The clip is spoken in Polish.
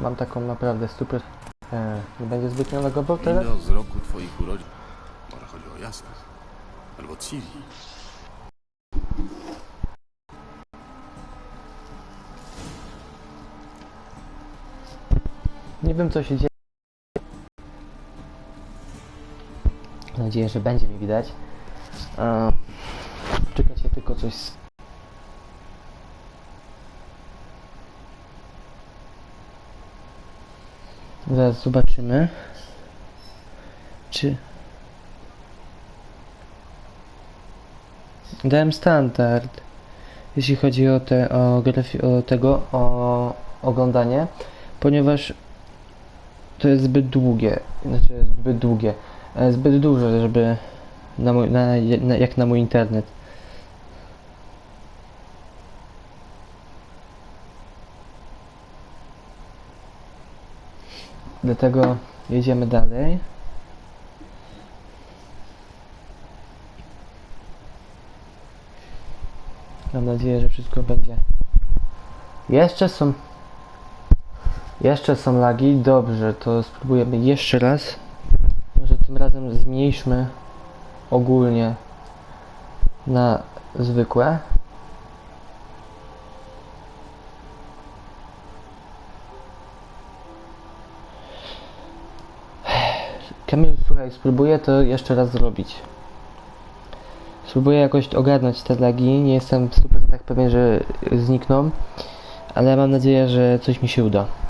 mam taką naprawdę super... E, nie będzie zbytnio lagował teraz? Wino z roku twoich urodzin. Może chodzi o jasność. Albo Ciri. Nie wiem co się dzieje. Mam nadzieję, że będzie mi widać. E, czekajcie tylko coś... z- Zaraz zobaczymy. Czy... Dałem standard. Jeśli chodzi o te, o, o tego, o oglądanie, ponieważ to jest zbyt długie, znaczy zbyt długie, e, zbyt duże, żeby na mój, na, na, jak na mój internet. Dlatego jedziemy dalej. Mam nadzieję, że wszystko będzie. Jeszcze są jeszcze są lagi, dobrze, to spróbujemy jeszcze raz. Może tym razem zmniejszmy ogólnie na zwykłe. Kamil, słuchaj, spróbuję to jeszcze raz zrobić. Spróbuję jakoś ogarnąć te lagi, nie jestem super tak pewien, że znikną, ale mam nadzieję, że coś mi się uda.